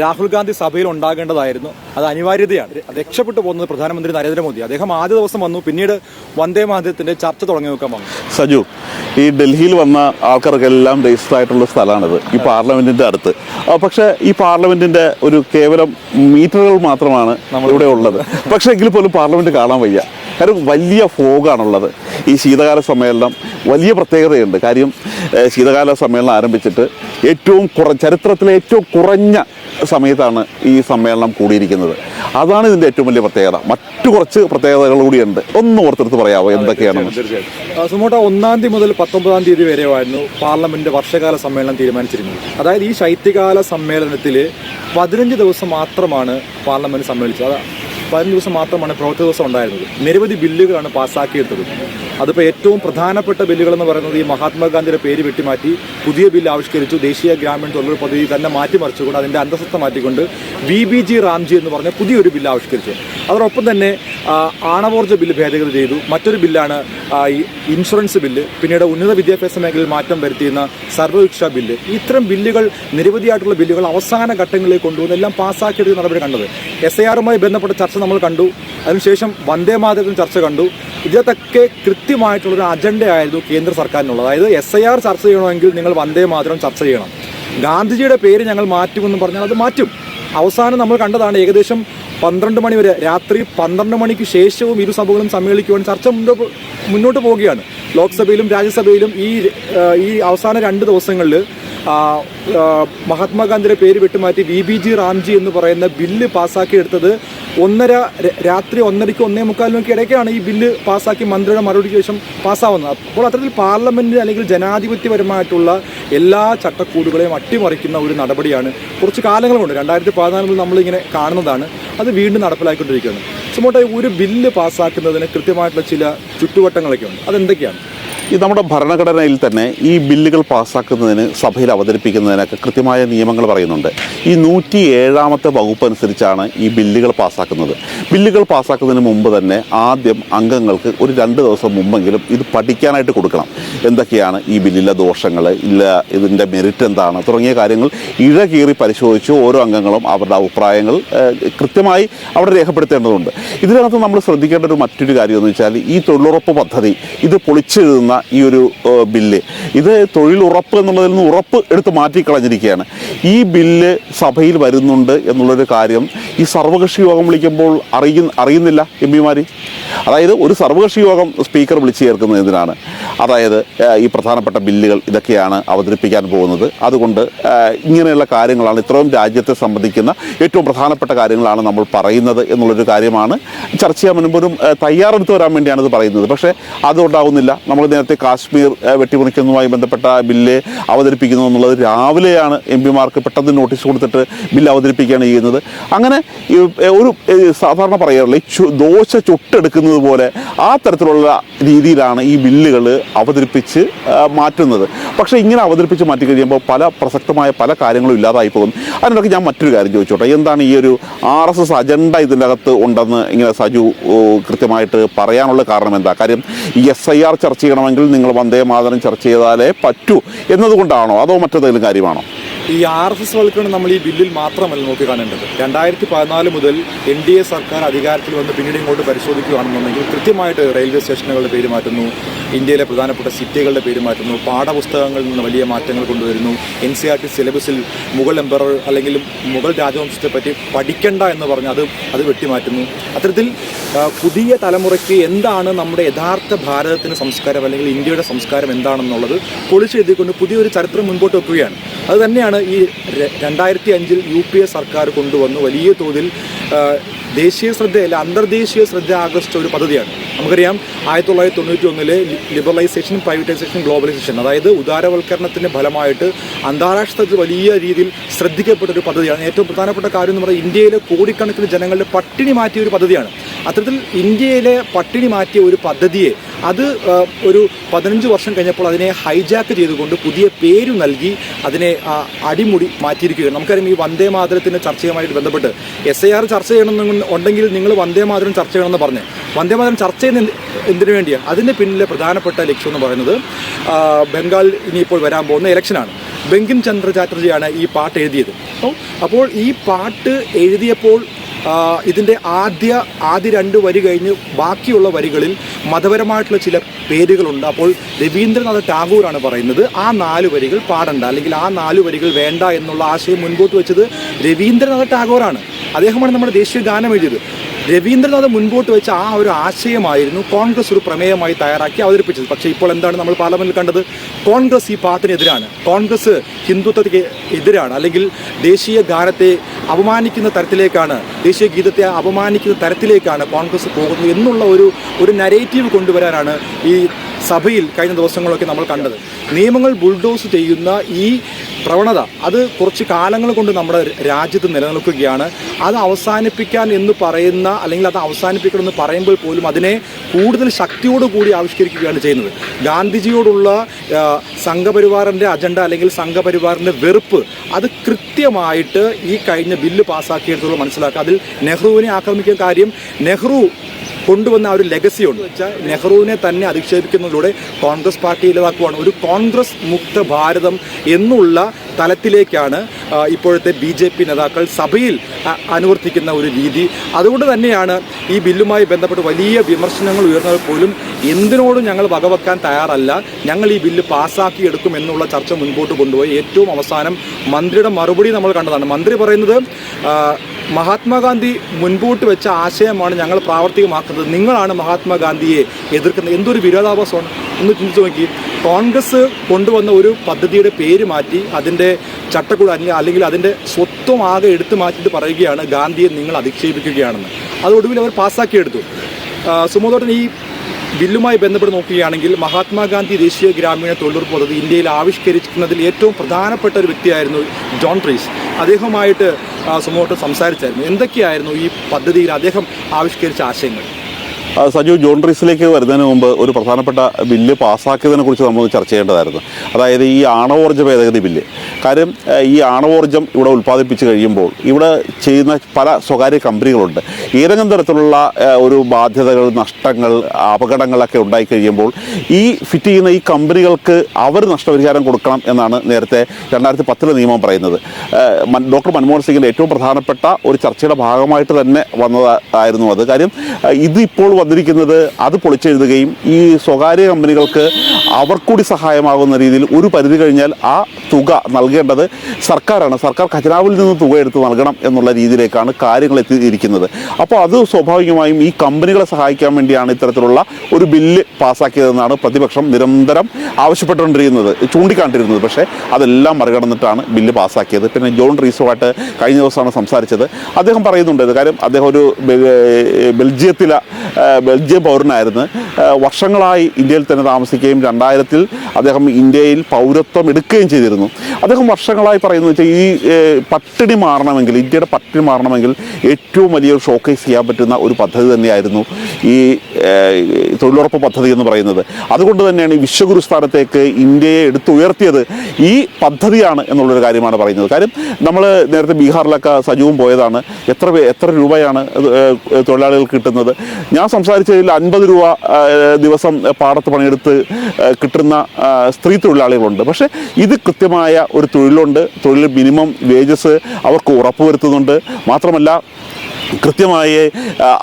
രാഹുൽ ഗാന്ധി സഭയിൽ ഉണ്ടാകേണ്ടതായിരുന്നു. അത് അനിവാര്യതയാണ്. രക്ഷപ്പെട്ടു പോകുന്നത് പ്രധാനമന്ത്രി നരേന്ദ്രമോദി. അദ്ദേഹം ആദ്യ ദിവസം വന്നു പിന്നീട് വന്ദേ മാധ്യത്തിന്റെ ചർച്ച തുടങ്ങി വെക്കാൻ വന്നു. സജു ഈ ഡൽഹിയിൽ വന്ന ആൾക്കാർക്കെല്ലാം രജിസ്റ്റർ ആയിട്ടുള്ള സ്ഥലമാണിത് ഈ പാർലമെന്റിന്റെ അടുത്ത്. പക്ഷേ ഈ പാർലമെന്റിന്റെ ഒരു കേവലം മീറ്ററുകൾ മാത്രമാണ് ഇവിടെ ഉള്ളത്. പക്ഷേ എങ്കിൽ പോലും പാർലമെന്റ് കാണാൻ വയ്യ. കാരണം വലിയ ഫോഗാണുള്ളത്. ഈ ശീതകാല സമ്മേളനം വലിയ പ്രത്യേകതയുണ്ട്. കാര്യം ശീതകാല സമ്മേളനം ആരംഭിച്ചിട്ട് ഏറ്റവും കുറ ചരിത്രത്തിലെ ഏറ്റവും കുറഞ്ഞ സമയത്താണ് ഈ സമ്മേളനം കൂടിയിരിക്കുന്നത്. അതാണ് ഇതിന്റെ ഏറ്റവും വലിയ പ്രത്യേകത. മറ്റു കുറച്ച് പ്രത്യേകതകൾ കൂടിയുണ്ട്. ഒന്ന് ഓർത്തെടുത്ത് പറയാമോ എന്തൊക്കെയാണ്? സുമോട്ട ഒന്നാം തീയതി മുതൽ പത്തൊമ്പതാം തീയതി വരെയായിരുന്നു പാർലമെന്റ് വർഷകാല സമ്മേളനം തീരുമാനിച്ചിരുന്നത്. അതായത് ഈ ശൈത്യകാല സമ്മേളനത്തിൽ പതിനഞ്ച് ദിവസം മാത്രമാണ് പാർലമെന്റ് സമ്മേളിച്ചത്. പതിനഞ്ച് ദിവസം മാത്രമാണ് പ്രവൃത്തി ദിവസം ഉണ്ടായിരുന്നത്. നിരവധി ബില്ലുകളാണ് പാസ്സാക്കിയെടുത്തത് അതിപ്പോൾ ഏറ്റവും പ്രധാനപ്പെട്ട ബില്ലുകളെന്ന് പറയുന്നത് ഈ മഹാത്മാഗാന്ധിയുടെ പേര് വെട്ടിമാറ്റി പുതിയ ബില്ല് ആവിഷ്കരിച്ചു. ദേശീയ ഗ്രാമീണ തൊഴിലുറപ്പ് പദ്ധതി തന്നെ മാറ്റിമറിച്ചുകൊണ്ട് അതിന്റെ അന്തസ്സത്ത മാറ്റിക്കൊണ്ട് വി ബി ജി റാംജി എന്ന് പറഞ്ഞ പുതിയൊരു ബില്ല് ആവിഷ്കരിച്ചു. അതോടൊപ്പം തന്നെ ആണവോർജ ബില്ല് ഭേദഗതി ചെയ്തു. മറ്റൊരു ബില്ലാണ് ഈ ഇൻഷുറൻസ് ബില്ല്. പിന്നീട് ഉന്നത വിദ്യാഭ്യാസ മേഖലയിൽ മാറ്റം വരുത്തിയുന്ന സർവശിക്ഷാ ബില്ല്. ഇത്തരം ബില്ലുകൾ നിരവധിയായിട്ടുള്ള ബില്ലുകൾ അവസാന ഘട്ടങ്ങളിൽ കൊണ്ടുവന്ന് എല്ലാം പാസ്സാക്കിയെടുക്കുന്ന നടപടി കണ്ടത്. എസ് ഐ ആറുമായി ബന്ധപ്പെട്ട ചർച്ച നമ്മൾ കണ്ടു. അതിനുശേഷം വന്ദേ മാതരത്തിന് ചർച്ച കണ്ടു. ഇതിനകത്തൊക്കെ കൃത്യമായിട്ടുള്ളൊരു അജണ്ടയായിരുന്നു കേന്ദ്ര സർക്കാരിനുള്ളത്. അതായത് എസ് ഐ ആർ ചർച്ച ചെയ്യണമെങ്കിൽ നിങ്ങൾ വന്ദേ മാതരം ചർച്ച ചെയ്യണം. ഗാന്ധിജിയുടെ പേര് ഞങ്ങൾ മാറ്റുമെന്ന് പറഞ്ഞാൽ അത് മാറ്റും. അവസാനം നമ്മൾ കണ്ടതാണ് ഏകദേശം പന്ത്രണ്ട് മണി വരെ രാത്രി പന്ത്രണ്ട് മണിക്ക് ശേഷവും ഇരു സഭകളും സമ്മേളിക്കുവാൻ ചർച്ച മുന്നോട്ട് പോവുകയാണ്. ലോക്സഭയിലും രാജ്യസഭയിലും ഈ ഈ അവസാന രണ്ട് ദിവസങ്ങളിൽ മഹാത്മാഗാന്ധിയുടെ പേര് വിട്ടുമാറ്റി V B G RAM G എന്ന് പറയുന്ന ബില്ല് പാസ്സാക്കിയെടുത്തത് ഒന്നര രാത്രി ഒന്നരയ്ക്ക് ഒന്നേ മുക്കാലിനൊക്കെ ഇടയ്ക്കാണ് ഈ ബില്ല് പാസ്സാക്കി മന്ത്രിയുടെ മറുപടിക്ക് ശേഷം പാസ്സാവുന്നത്. അപ്പോൾ അത്തരത്തിൽ പാർലമെന്റ് അല്ലെങ്കിൽ ജനാധിപത്യപരമായിട്ടുള്ള എല്ലാ ചട്ടക്കൂടുകളെയും അട്ടിമറിക്കുന്ന ഒരു നടപടിയാണ് കുറച്ച് കാലങ്ങൾ കൊണ്ട് രണ്ടായിരത്തി പതിനാലിൽ നമ്മളിങ്ങനെ കാണുന്നതാണ്. അത് വീണ്ടും നടപ്പിലാക്കിക്കൊണ്ടിരിക്കുകയാണ് സുമോട്ടെ ഒരു ബില്ല് പാസ്സാക്കുന്നതിന് കൃത്യമായിട്ടുള്ള ചില ചുറ്റുവട്ടങ്ങളൊക്കെ ഉണ്ട് അതെന്തൊക്കെയാണ്? ഈ നമ്മുടെ ഭരണഘടനയിൽ തന്നെ ഈ ബില്ലുകൾ പാസ്സാക്കുന്നതിന് സഭയിൽ അവതരിപ്പിക്കുന്നതിനൊക്കെ കൃത്യമായ നിയമങ്ങൾ പറയുന്നുണ്ട്. ഈ നൂറ്റി ഏഴാമത്തെ വകുപ്പ് അനുസരിച്ചാണ് ഈ ബില്ലുകൾ പാസ്സാക്കുന്നത് ബില്ലുകൾ പാസ്സാക്കുന്നതിന് മുമ്പ് തന്നെ ആദ്യം അംഗങ്ങൾക്ക് ഒരു രണ്ട് ദിവസം മുമ്പെങ്കിലും ഇത് പഠിക്കാനായിട്ട് കൊടുക്കണം. എന്തൊക്കെയാണ് ഈ ബില്ലിലെ ദോഷങ്ങൾ ഇല്ല ഇതിന്റെ മെറിറ്റ് എന്താണ് തുടങ്ങിയ കാര്യങ്ങൾ ഇഴകീറി പരിശോധിച്ച് ഓരോ അംഗങ്ങളും അവരുടെ അഭിപ്രായങ്ങൾ കൃത്യമായി അവിടെ രേഖപ്പെടുത്തേണ്ടതുണ്ട്. ഇതിനകത്ത് നമ്മൾ ശ്രദ്ധിക്കേണ്ട ഒരു മറ്റൊരു കാര്യം എന്ന് വെച്ചാൽ ഈ തൊഴിലുറപ്പ് പദ്ധതി ഇത് പൊളിച്ചെഴുതുന്ന ഈ ഒരു ബില്ല്. ഇത് തൊഴിലുറപ്പ് എന്നുള്ളതിൽ നിന്ന് ഉറപ്പ് എടുത്ത് മാറ്റിക്കളഞ്ഞിരിക്കുകയാണ് ഈ ബില്ല് സഭയിൽ വരുന്നുണ്ട് എന്നുള്ളൊരു കാര്യം ഈ സർവകക്ഷി യോഗം വിളിക്കുമ്പോൾ അറിയുന്ന അറിയുന്നില്ല എം പിമാർ അതായത് ഒരു സർവകക്ഷി യോഗം സ്പീക്കർ വിളിച്ചു ചേർക്കുന്നത് എന്തിനാണ് അതായത് ഈ പ്രധാനപ്പെട്ട ബില്ലുകൾ ഇതൊക്കെയാണ് അവതരിപ്പിക്കാൻ പോകുന്നത്. അതുകൊണ്ട് ഇങ്ങനെയുള്ള കാര്യങ്ങളാണ് ഇത്രയും രാജ്യത്തെ സംബന്ധിക്കുന്ന ഏറ്റവും പ്രധാനപ്പെട്ട കാര്യങ്ങളാണ് നമ്മൾ പറയുന്നത് എന്നുള്ളൊരു കാര്യമാണ്. ചർച്ച ചെയ്യാൻ മുൻപോരും തയ്യാറെടുത്ത് വരാൻ വേണ്ടിയാണ് ഇത് പറയുന്നത്. പക്ഷേ അതുണ്ടാവുന്നില്ല നമ്മൾ നേരത്തെ കാശ്മീർ ഏഹ്, വെട്ടിമുറിക്കുന്നതുമായി ബന്ധപ്പെട്ട ബില്ല് അവതരിപ്പിക്കുന്നു എന്നുള്ളത് രാവിലെയാണ് എം പിമാർക്ക് പെട്ടെന്ന് നോട്ടീസ് കൊടുത്തിട്ട് ബില്ല് അവതരിപ്പിക്കുകയാണ് ചെയ്യുന്നത്. അങ്ങനെ ഒരു സാധാരണ പറയാറില്ല ഈ ദോശ ചുട്ടെടുക്കുന്നത് പോലെ ആ തരത്തിലുള്ള രീതിയിലാണ് ഈ ബില്ലുകൾ അവതരിപ്പിച്ച് മാറ്റുന്നത്. പക്ഷേ ഇങ്ങനെ അവതരിപ്പിച്ച് മാറ്റി കഴിയുമ്പോൾ പല പ്രസക്തമായ പല കാര്യങ്ങളും ഇല്ലാതായി പോകും. അതിനൊക്കെ ഞാൻ മറ്റൊരു കാര്യം ചോദിച്ചോട്ടെ എന്താണ് ഈ ഒരു ആർ എസ് എസ് അജണ്ട ഇതിന്റെ അകത്ത് ഉണ്ടെന്ന് ഇങ്ങനെ സജു കൃത്യമായിട്ട് പറയാനുള്ള കാരണം എന്താ? കാര്യം എസ് ഐ ആർ ചർച്ച ചെയ്യണമെങ്കിൽ നിങ്ങൾ വന്ദേ മാതരം ചർച്ച ചെയ്താലേ പറ്റൂ എന്നതുകൊണ്ടാണോ? അതോ മറ്റേതെങ്കിലും കാര്യമാണോ? ഈ ആർ എസ് എസ് വൽക്കരണം നമ്മൾ ഈ ബില്ലിൽ മാത്രമല്ല നോക്കി കാണേണ്ടത്. രണ്ടായിരത്തി പതിനാല് മുതൽ എൻ ഡി എ സർക്കാർ അധികാരത്തിൽ വന്ന് പിന്നീട് ഇങ്ങോട്ട് പരിശോധിക്കുകയാണെന്നുണ്ടെങ്കിൽ കൃത്യമായിട്ട് റെയിൽവേ സ്റ്റേഷനുകളുടെ പേര് മാറ്റുന്നു ഇന്ത്യയിലെ പ്രധാനപ്പെട്ട സിറ്റികളുടെ പേര് മാറ്റുന്നു പാഠപുസ്തകങ്ങളിൽ നിന്ന് വലിയ മാറ്റങ്ങൾ കൊണ്ടുവരുന്നു എൻ സി ആർ ടി സിലബസിൽ മുഗൾ എംപറർ അല്ലെങ്കിൽ മുഗൾ രാജവംശത്തെ പറ്റി പഠിക്കണ്ട എന്ന് പറഞ്ഞ് അത് അത് വെട്ടിമാറ്റുന്നു. അത്തരത്തിൽ പുതിയ തലമുറയ്ക്ക് എന്താണ് നമ്മുടെ യഥാർത്ഥ ഭാരതത്തിന്റെ സംസ്കാരം അല്ലെങ്കിൽ ഇന്ത്യയുടെ സംസ്കാരം എന്താണെന്നുള്ളത് പൊളിച്ചെഴുതിക്കൊണ്ട് പുതിയൊരു ചരിത്രം മുൻപോട്ട് വെക്കുകയാണ്. അത് തന്നെയാണ് ഈ ര- രണ്ടായിരത്തി അഞ്ചിൽ യു പി എ സർക്കാർ കൊണ്ടുവന്ന് വലിയ തോതിൽ ദേശീയ ശ്രദ്ധയല്ല അന്തർദേശീയ ശ്രദ്ധ ആകർഷിച്ച ഒരു പദ്ധതിയാണ്. നമുക്കറിയാം ആയിരത്തി തൊള്ളായിരത്തി തൊണ്ണൂറ്റി ഒന്നിലെ ലിബറലൈസേഷൻ പ്രൈവറ്റൈസേഷൻ ഗ്ലോബലൈസേഷൻ അതായത് ഉദാരവൽക്കരണത്തിന്റെ ഫലമായിട്ട് അന്താരാഷ്ട്ര തലത്തിൽ വലിയ രീതിയിൽ ശ്രദ്ധിക്കപ്പെട്ട ഒരു പദ്ധതിയാണ്. ഏറ്റവും പ്രധാനപ്പെട്ട കാര്യം എന്ന് പറയുന്നത് ഇന്ത്യയിലെ കോടിക്കണക്കിന് ജനങ്ങളുടെ പട്ടിണി മാറ്റിയ ഒരു പദ്ധതിയാണ്. അത്തരത്തിൽ ഇന്ത്യയിലെ പട്ടിണി മാറ്റിയ ഒരു പദ്ധതിയെ അത് ഒരു പതിനഞ്ച് വർഷം കഴിഞ്ഞപ്പോൾ അതിനെ ഹൈജാക്ക് ചെയ്തുകൊണ്ട് പുതിയ പേര് നൽകി അതിനെ അടിമുടി മാറ്റിയിരിക്കുകയാണ്. നമുക്കറിയാം ഈ വന്ദേ മാതരത്തിന്റെ ചർച്ചയുമായിട്ട് ബന്ധപ്പെട്ട് എസ് ഐ ആർ ചർച്ച ചെയ്യണമെന്ന് ഉണ്ടെങ്കിൽ നിങ്ങൾ വന്ദേ മാതരം ചർച്ച ചെയ്യണമെന്ന് പറഞ്ഞു. വന്ദേ മാതരം ചർച്ച ചെയ്യുന്ന എന്ത് എന്തിനു വേണ്ടിയാണ് അതിന്റെ പിന്നിലെ പ്രധാനപ്പെട്ട ലക്ഷ്യം എന്ന് പറയുന്നത് ബംഗാൾ ഇനിയിപ്പോൾ വരാൻ പോകുന്ന ഇലക്ഷനാണ് ബങ്കിം ചന്ദ്ര ചാറ്റർജിയാണ് ഈ പാട്ട് എഴുതിയത്. അപ്പോൾ- ഈ പാട്ട് എഴുതിയപ്പോൾ ഇതിന്റെ ആദ്യ ആദ്യ രണ്ട് വരി കഴിഞ്ഞ് ബാക്കിയുള്ള വരികളിൽ മതപരമായിട്ടുള്ള ചില പേരുകളുണ്ട്. അപ്പോൾ രവീന്ദ്രനാഥ് ടാഗോറാണ് പറയുന്നത്. ആ നാല് വരികൾ പാടണ്ട അല്ലെങ്കിൽ ആ നാല് വരികൾ വേണ്ട എന്നുള്ള ആശയം മുൻപോട്ട് വെച്ചത് രവീന്ദ്രനാഥ് ടാഗോറാണ്. അദ്ദേഹമാണ് നമ്മുടെ ദേശീയ ഗാനം എഴുതിയത് രവീന്ദ്രനാഥ് മുൻപോട്ട് വെച്ച ആ ഒരു ആശയമായിരുന്നു കോൺഗ്രസ് ഒരു പ്രമേയമായി തയ്യാറാക്കി അവതരിപ്പിച്ചത്. പക്ഷേ ഇപ്പോൾ എന്താണ് നമ്മൾ പാർലമെന്റിൽ കണ്ടത്? കോൺഗ്രസ് ഈ പാട്ടിനെതിരാണ് കോൺഗ്രസ് ഹിന്ദുത്വത്തിന് എതിരാണ്. അല്ലെങ്കിൽ ദേശീയ ഗാനത്തെ അപമാനിക്കുന്ന തരത്തിലേക്കാണ് ദേശീയ ഗീതത്തെ അപമാനിക്കുന്ന തരത്തിലേക്കാണ് കോൺഗ്രസ് പോകുന്നത് എന്നുള്ള ഒരു ഒരു നരേറ്റീവ് കൊണ്ടുവരാനാണ് ഈ സഭയിൽ കഴിഞ്ഞ ദിവസങ്ങളൊക്കെ നമ്മൾ കണ്ടത്. നിയമങ്ങൾ ബുൾഡോസ് ചെയ്യുന്ന ഈ പ്രവണത. അത് കുറച്ച് കാലങ്ങൾ കൊണ്ട് നമ്മുടെ രാജ്യത്ത് നിലനിൽക്കുകയാണ്. അത് അവസാനിപ്പിക്കാൻ എന്ന് പറയുന്ന അല്ലെങ്കിൽ അത് അവസാനിപ്പിക്കണമെന്ന് പറയുമ്പോൾ പോലും അതിനെ കൂടുതൽ ശക്തിയോട് കൂടി ആവിഷ്കരിക്കുകയാണ് ചെയ്യുന്നത്. ഗാന്ധിജിയോടുള്ള സംഘപരിവാറിന്റെ അജണ്ട അല്ലെങ്കിൽ സംഘപരിവാറിന്റെ വെറുപ്പ് അത് കൃത്യമായിട്ട് ഈ കഴിഞ്ഞ ബില്ല് പാസ്സാക്കിയെടുത്തുള്ള മനസ്സിലാക്കുക. അതിൽ നെഹ്റുവിനെ ആക്രമിക്കുന്ന കാര്യം നെഹ്റു കൊണ്ടുവന്ന ആ ഒരു ലെഗസി ഉണ്ട്. വെച്ചാൽ നെഹ്റുവിനെ തന്നെ അധിക്ഷേപിക്കുന്നതിലൂടെ കോൺഗ്രസ് പാർട്ടി ഇല്ലാതാക്കുവാണ് ഒരു കോൺഗ്രസ് മുക്ത ഭാരതം എന്നുള്ള തലത്തിലേക്കാണ് ഇപ്പോഴത്തെ ബി ജെ പി നേതാക്കൾ സഭയിൽ അനുവർത്തിക്കുന്ന ഒരു രീതി. അതുകൊണ്ട് തന്നെയാണ് ഈ ബില്ലുമായി ബന്ധപ്പെട്ട് വലിയ വിമർശനങ്ങൾ ഉയർന്നാൽ പോലും എന്തിനോടും ഞങ്ങൾ വകവെക്കാൻ തയ്യാറല്ല. ഞങ്ങൾ ഈ ബില്ല് പാസ്സാക്കി എടുക്കും എന്നുള്ള ചർച്ച മുൻപോട്ട് കൊണ്ടുപോയി. ഏറ്റവും അവസാനം മന്ത്രിയുടെ മറുപടി നമ്മൾ കണ്ടതാണ്. മന്ത്രി പറയുന്നത് മഹാത്മാഗാന്ധി മുൻപോട്ട് വെച്ച ആശയമാണ് ഞങ്ങൾ പ്രാവർത്തികമാക്കുന്നത്. നിങ്ങളാണ് മഹാത്മാഗാന്ധിയെ എതിർക്കുന്നത്. എന്തൊരു വിരോധാഭാസമാണ്? ഒന്ന് ചിന്തിച്ചു നോക്കി. കോൺഗ്രസ് കൊണ്ടുവന്ന ഒരു പദ്ധതിയുടെ പേര് മാറ്റി അതിന്റെ ചട്ടക്കൂട് അല്ലെങ്കിൽ അതിന്റെ സ്വത്വം ആകെ എടുത്തു മാറ്റിയിട്ട് പറയുകയാണ് ഗാന്ധിയെ നിങ്ങൾ അധിക്ഷേപിക്കുകയാണെന്ന്. അത് ഒടുവിൽ അവർ പാസ്സാക്കിയെടുത്തു. സുമോദോട്ടൻ ഈ ബില്ലുമായി ബന്ധപ്പെട്ട് നോക്കുകയാണെങ്കിൽ മഹാത്മാഗാന്ധി ദേശീയ ഗ്രാമീണ തൊഴിലുറപ്പ് പദ്ധതി ഇന്ത്യയിൽ ആവിഷ്കരിക്കുന്നതിൽ ഏറ്റവും പ്രധാനപ്പെട്ട ഒരു വ്യക്തിയായിരുന്നു ജോൺ ട്രീസ് അദ്ദേഹവുമായിട്ട് സുമോട്ട് സംസാരിച്ചായിരുന്നു. എന്തൊക്കെയായിരുന്നു ഈ പദ്ധതിയിൽ അദ്ദേഹം ആവിഷ്കരിച്ച ആശയങ്ങൾ? സജു റീസിലേക്ക് വരുന്നതിന് മുമ്പ് ഒരു പ്രധാനപ്പെട്ട ബില്ല് പാസ്സാക്കിയതിനെ കുറിച്ച് നമ്മൾ ചർച്ച ചെയ്യേണ്ടതായിരുന്നു. അതായത് ഈ ആണവോർജ ഭേദഗതി ബില്ല്. കാര്യം ഈ ആണവോർജം ഇവിടെ ഉൽപ്പാദിപ്പിച്ച് കഴിയുമ്പോൾ ഇവിടെ ചെയ്യുന്ന പല സ്വകാര്യ കമ്പനികളുണ്ട്. ഏതെങ്കിലും തരത്തിലുള്ള ഒരു ബാധ്യതകൾ നഷ്ടങ്ങൾ അപകടങ്ങളൊക്കെ ഉണ്ടായി കഴിയുമ്പോൾ ഈ ഫിറ്റ് ചെയ്യുന്ന ഈ കമ്പനികൾക്ക് അവർ നഷ്ടപരിഹാരം കൊടുക്കണം എന്നാണ് നേരത്തെ രണ്ടായിരത്തി പത്തിലെ നിയമം പറയുന്നത്. ഡോക്ടർ മൻമോഹൻ സിംഗിന്റെ ഏറ്റവും പ്രധാനപ്പെട്ട ഒരു ചർച്ചയുടെ ഭാഗമായിട്ട് തന്നെ വന്നതായിരുന്നു അത്. കാര്യം ഇതിപ്പോൾ വന്നിരിക്കുന്നത് അത് പൊളിച്ചെഴുതുകയും ഈ സ്വകാര്യ കമ്പനികൾക്ക് അവർക്കൂടി സഹായമാകുന്ന രീതിയിൽ ഒരു പരിധി കഴിഞ്ഞാൽ ആ തുക നൽകേണ്ടത് സർക്കാരാണ്. സർക്കാർ ഖജനാവിൽ നിന്ന് തുക എടുത്ത് നൽകണം എന്നുള്ള രീതിയിലേക്കാണ് കാര്യങ്ങൾ എത്തിയിരിക്കുന്നത്. അപ്പോൾ അത് സ്വാഭാവികമായും ഈ കമ്പനികളെ സഹായിക്കാൻ വേണ്ടിയാണ് ഇത്തരത്തിലുള്ള ഒരു ബില്ല് പാസ്സാക്കിയതെന്നാണ് പ്രതിപക്ഷം നിരന്തരം ആവശ്യപ്പെട്ടുകൊണ്ടിരിക്കുന്നത് ചൂണ്ടിക്കാണ്ടിരുന്നത് പക്ഷേ അതെല്ലാം മറികടന്നിട്ടാണ് ബില്ല് പാസ്സാക്കിയത് പിന്നെ ജോൺ റീസുമായിട്ട് കഴിഞ്ഞ ദിവസമാണ് സംസാരിച്ചത്. അദ്ദേഹം പറയുന്നുണ്ട് കാര്യം അദ്ദേഹം ഒരു ബെൽജിയത്തിലെ ബെൽജിയം പൗരനായിരുന്നു. വർഷങ്ങളായി ഇന്ത്യയിൽ തന്നെ താമസിക്കുകയും രണ്ടായിരത്തിൽ അദ്ദേഹം ഇന്ത്യയിൽ പൗരത്വം എടുക്കുകയും ചെയ്തിരുന്നു. അദ്ദേഹം വർഷങ്ങളായി പറയുന്നത് വെച്ചാൽ ഈ പട്ടിണി മാറണമെങ്കിൽ ഇന്ത്യയുടെ പട്ടിണി മാറണമെങ്കിൽ ഏറ്റവും വലിയൊരു ഷോക്കേസ് ചെയ്യാൻ പറ്റുന്ന ഒരു പദ്ധതി തന്നെയായിരുന്നു ഈ തൊഴിലുറപ്പ് പദ്ധതി എന്ന് പറയുന്നത്. അതുകൊണ്ട് തന്നെയാണ് ഈ വിശ്വഗുരു സ്ഥാനത്തേക്ക് ഇന്ത്യയെ എടുത്തുയർത്തിയത് ഈ പദ്ധതിയാണ് എന്നുള്ളൊരു കാര്യമാണ് പറയുന്നത്. കാര്യം നമ്മൾ നേരത്തെ ബീഹാറിലൊക്കെ സജീവം പോയതാണ്. എത്ര എത്ര രൂപയാണ് തൊഴിലാളികൾക്ക് കിട്ടുന്നത്? ഞാൻ സംസാരിച്ചതിൽ അൻപത് രൂപ ദിവസം പാടത്ത് പണിയെടുത്ത് കിട്ടുന്ന സ്ത്രീ തൊഴിലാളികളുണ്ട്. പക്ഷേ ഇത് കൃത്യമായ ഒരു തൊഴിലുണ്ട്. തൊഴിൽ മിനിമം വേജസ് അവർക്ക് ഉറപ്പ് വരുത്തുന്നുണ്ട് മാത്രമല്ല കൃത്യമായി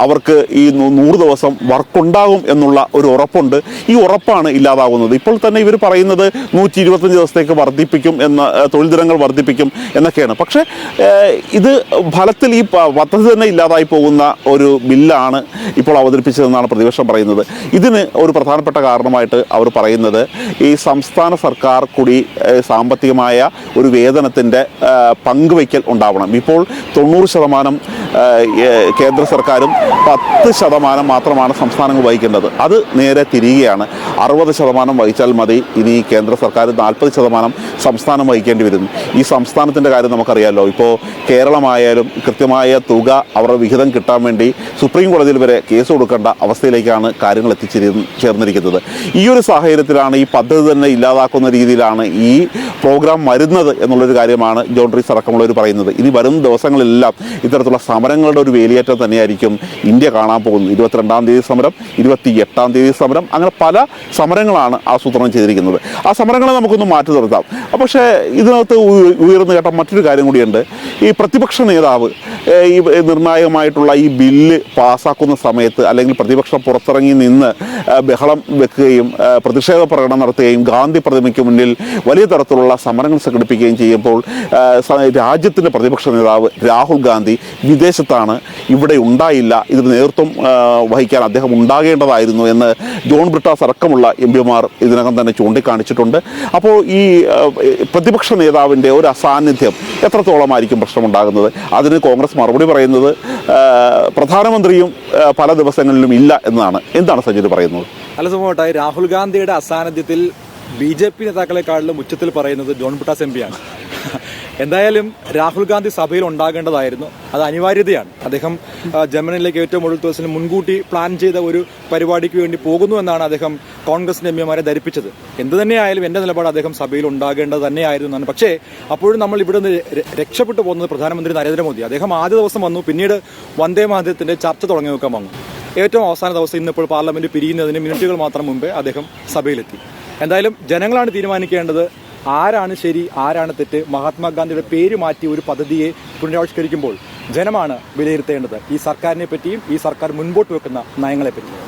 അവർക്ക് ഈ നൂറ് ദിവസം വർക്കുണ്ടാകും എന്നുള്ള ഒരു ഉറപ്പുണ്ട്. ഈ ഉറപ്പാണ് ഇല്ലാതാകുന്നത്. ഇപ്പോൾ തന്നെ ഇവർ പറയുന്നത് നൂറ്റി ഇരുപത്തഞ്ച് ദിവസത്തേക്ക് വർദ്ധിപ്പിക്കും എന്ന തൊഴിൽ ദിനങ്ങൾ വർദ്ധിപ്പിക്കും എന്നൊക്കെയാണ്. പക്ഷേ ഇത് ഫലത്തിൽ ഈ പദ്ധതി തന്നെ ഇല്ലാതായി പോകുന്ന ഒരു ബില്ലാണ് ഇപ്പോൾ അവതരിപ്പിച്ചതെന്നാണ് പ്രതിപക്ഷം പറയുന്നത്. ഇതിന് ഒരു പ്രധാനപ്പെട്ട കാരണമായിട്ട് അവർ പറയുന്നത് ഈ സംസ്ഥാന സർക്കാർ കൂടി സാമ്പത്തികമായ ഒരു വേതനത്തിന്റെ പങ്കുവയ്ക്കൽ ഉണ്ടാവണം. ഇപ്പോൾ തൊണ്ണൂറ് ശതമാനം കേന്ദ്ര സർക്കാരും പത്ത് ശതമാനം മാത്രമാണ് സംസ്ഥാനങ്ങൾ വഹിക്കേണ്ടത്. അത് നേരെ തിരികെയാണ് അറുപത് ശതമാനം വഹിച്ചാൽ മതി. ഇനി കേന്ദ്ര സർക്കാർ നാൽപ്പത് ശതമാനം സംസ്ഥാനം വഹിക്കേണ്ടി വരുന്നു. ഈ സംസ്ഥാനത്തിന്റെ കാര്യം നമുക്കറിയാമല്ലോ ഇപ്പോൾ കേരളമായാലും കൃത്യമായ തുക അവരുടെ വിഹിതം കിട്ടാൻ വേണ്ടി സുപ്രീം കോടതിയിൽ വരെ കേസ് കൊടുക്കേണ്ട അവസ്ഥയിലേക്കാണ് കാര്യങ്ങൾ എത്തിച്ചേരുന്ന ചേർന്നിരിക്കുന്നത്. ഈ ഒരു സാഹചര്യത്തിലാണ് ഈ പദ്ധതി തന്നെ ഇല്ലാതാക്കുന്ന രീതിയിലാണ് ഈ പ്രോഗ്രാം വരുന്നത് എന്നുള്ളൊരു കാര്യമാണ് ജോൺ റീസ് അടക്കമുള്ളവർ പറയുന്നത്. ഇനി വരും ദിവസങ്ങളെല്ലാം ഇത്തരത്തിലുള്ള സമരങ്ങളുടെ ഒരു വേലിയേറ്റം തന്നെയായിരിക്കും ഇന്ത്യ കാണാൻ പോകുന്നത്. ഇരുപത്തിരണ്ടാം തീയതി സമരം ഇരുപത്തി എട്ടാം തീയതി സമരം അങ്ങനെ പല സമരങ്ങളാണ് ആസൂത്രണം ചെയ്തിരിക്കുന്നത്. ആ സമരങ്ങളെ നമുക്കൊന്ന് മാറ്റി നിർത്താം. പക്ഷേ ഇതിനകത്ത് ഉയ- ഉയർന്നു കേട്ട മറ്റൊരു കാര്യം കൂടിയുണ്ട്. ഈ പ്രതിപക്ഷ നേതാവ് ഈ നിർണായകമായിട്ടുള്ള ഈ ബില്ല് പാസ്സാക്കുന്ന സമയത്ത് അല്ലെങ്കിൽ പ്രതിപക്ഷം പുറത്തിറങ്ങി നിന്ന് ബഹളം വെക്കുകയും പ്രതിഷേധ പ്രകടനം നടത്തുകയും ഗാന്ധി പ്രതിമയ്ക്ക് മുന്നിൽ വലിയ തരത്തിലുള്ള സമരങ്ങൾ സംഘടിപ്പിക്കുകയും ചെയ്യുമ്പോൾ രാജ്യത്തിന്റെ പ്രതിപക്ഷ നേതാവ് രാഹുൽ ഗാന്ധി വിദേശത്താണ് ഇവിടെ ഉണ്ടായില്ല ഇതിന് നേതൃത്വം വഹിക്കാൻ അദ്ദേഹം ഉണ്ടാകേണ്ടതായിരുന്നു എന്ന് ജോൺ ബ്രിട്ടാസ് അടക്കമുള്ള എം പിമാർ ഇതിനകം തന്നെ ചൂണ്ടിക്കാണിച്ചിട്ടുണ്ട്. അപ്പോൾ ഈ പ്രതിപക്ഷ നേതാവിന്റെ ഒരു അസാന്നിധ്യം എത്രത്തോളമായിരിക്കും പ്രശ്നമുണ്ടാകുന്നത്? അതിന് കോൺഗ്രസ് മറുപടി പറയുന്നത് പ്രധാനമന്ത്രിയും പല ദിവസങ്ങളിലും ഇല്ല എന്നതാണ് എന്താണ് സജിത് പറയുന്നത്? അല്ല സുമോട്ടായി രാഹുൽ ഗാന്ധിയുടെ അസാന്നിധ്യത്തിൽ ബി ജെ പി നേതാക്കളെക്കാളിലും ഉച്ചത്തിൽ പറയുന്നത് ജോൺ ബുട്ടാസ് എം പിയാണ് എന്തായാലും രാഹുൽ ഗാന്ധി സഭയിൽ ഉണ്ടാകേണ്ടതായിരുന്നു. അത് അനിവാര്യതയാണ്. അദ്ദേഹം ജർമ്മനിയിലേക്ക് ഏറ്റവും ഒടുത്ത ദിവസം മുൻകൂട്ടി പ്ലാൻ ചെയ്ത ഒരു പരിപാടിക്ക് വേണ്ടി പോകുന്നു എന്നാണ് അദ്ദേഹം കോൺഗ്രസിന്റെ എം പിമാരെ ധരിപ്പിച്ചത്. എന്ത് തന്നെയായാലും എന്റെ നിലപാട് അദ്ദേഹം സഭയിൽ ഉണ്ടാകേണ്ടത് തന്നെയായിരുന്നു എന്നാണ്. പക്ഷേ അപ്പോഴും നമ്മൾ ഇവിടെ നിന്ന് രക്ഷപ്പെട്ടു പോകുന്നത് പ്രധാനമന്ത്രി നരേന്ദ്രമോദി. അദ്ദേഹം ആദ്യ ദിവസം വന്നു പിന്നീട് വന്ദേ മാതരത്തിന്റെ ചർച്ച തുടങ്ങി നോക്കാൻ വന്നു. ഏറ്റവും അവസാന ദിവസം ഇന്നിപ്പോൾ പാർലമെന്റ് പിരിയുന്നതിന് മിനിറ്റുകൾ മാത്രം മുമ്പേ അദ്ദേഹം സഭയിലെത്തി. എന്തായാലും ജനങ്ങളാണ് തീരുമാനിക്കേണ്ടത് ആരാണ് ശരി ആരാണ് തെറ്റ്? മഹാത്മാഗാന്ധിയുടെ പേര് മാറ്റി ഒരു പദ്ധതിയെ പുനരാവിഷ്കരിക്കുമ്പോൾ ജനമാണ് വിലയിരുത്തേണ്ടത്. ഈ സർക്കാരിനെ പറ്റിയും ഈ സർക്കാർ മുൻപോട്ട് വെക്കുന്ന നയങ്ങളെ പറ്റിയും.